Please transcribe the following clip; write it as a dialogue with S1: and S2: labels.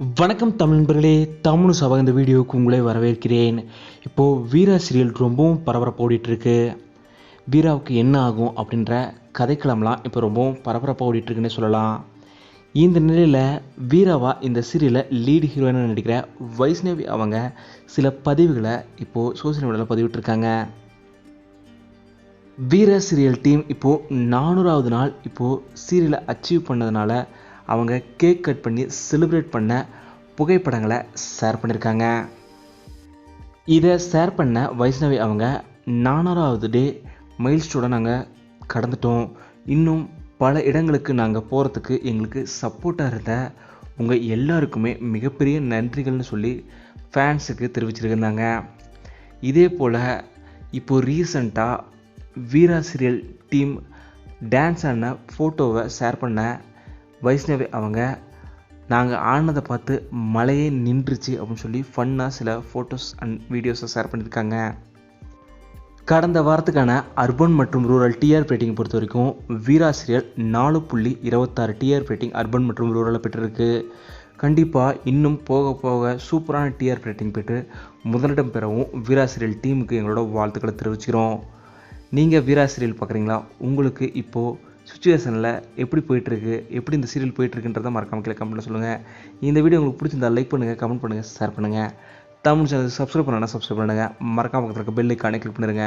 S1: வணக்கம் தமிழ் நண்பர்களே தமிழ் சபாக இந்த வீடியோவுக்கு உங்களை வரவேற்கிறேன். இப்போது வீரா சீரியல் ரொம்பவும் பரபரப்பு ஓடிட்டுருக்கு. வீராவுக்கு என்ன ஆகும் அப்படின்ற கதைக்களம்லாம் இப்போ ரொம்பவும் பரபரப்பாக ஓடிட்டு இருக்குன்னே சொல்லலாம். இந்த நிலையில் வீராவா இந்த சீரியலில் லீடு ஹீரோயினாக நடிக்கிற வைஷ்ணவி அவங்க சில பதிவுகளை இப்போது சோசியல் மீடியாவில் பதிவிட்டிருக்காங்க. வீர சீரியல் டீம் இப்போது நானூறாவது நாள் இப்போது சீரியலை அச்சீவ் பண்ணதுனால அவங்க கேக் கட் பண்ணி செலிப்ரேட் பண்ண புகைப்படங்களை ஷேர் பண்ணியிருக்காங்க இதை ஷேர் பண்ண வைஷ்ணவி அவங்க நானூறாவது டே மைல்ஸ்டோட நாங்கள் கடந்துட்டோம். இன்னும் பல இடங்களுக்கு நாங்கள் போகிறதுக்கு எங்களுக்கு சப்போர்ட்டாக இருந்த உங்கள் எல்லாருக்குமே மிகப்பெரிய நன்றிகள்னு சொல்லி ஃபேன்ஸுக்கு தெரிவிச்சிருந்தாங்க. இதே போல் இப்போ ரீசண்டாக வீரா சீரியல் டீம் டான்ஸ் ஆடின ஃபோட்டோவை ஷேர் பண்ண வைஷ்ணவி அவங்க நாங்கள் ஆடினதை பார்த்து மழையே நின்றுச்சு அப்படின்னு சொல்லி ஃபன்னாக சில ஃபோட்டோஸ் அண்ட் வீடியோஸை ஷேர் பண்ணியிருக்காங்க. கடந்த வாரத்துக்கான அர்பன் மற்றும் ரூரல் டிஆர் ரேட்டிங் பொறுத்த வரைக்கும் வீரா சீரியல் நாலு புள்ளி இருபத்தாறு டிஆர் ரேட்டிங் அர்பன் மற்றும் ரூரலில் பெற்றிருக்கு. கண்டிப்பாக இன்னும் போக போக சூப்பரான டிஆர் ரேட்டிங் பெற்று முதலிடம் பெறவும் வீரா சீரியல் டீமுக்கு எங்களோட வாழ்த்துக்களை தெரிவிச்சுக்கிறோம். நீங்கள் வீரா சீரியல் பார்க்குறீங்களா? உங்களுக்கு இப்போது சுச்சுவேஷனில் எப்படி போயிட்டுருக்கு எப்படி இந்த சீரியல் போயிட்டுருக்குன்றதை மறக்காம கீழே கமெண்ட்டில் சொல்லுங்கள் இந்த வீடியோ உங்களுக்கு பிடிச்சிருந்தா லைக் பண்ணுங்கள் கமெண்ட் பண்ணுங்கள் ஷேர் பண்ணுங்கள் தமிழ் சேனல் சப்ஸ்கிரைப் பண்ணனா சப்ஸ்கிரைப் பண்ணுங்கள் மறக்காம பக்கத்தில் இருக்க பெல் ஐக்கானே கிளிக் பண்ணிடுங்க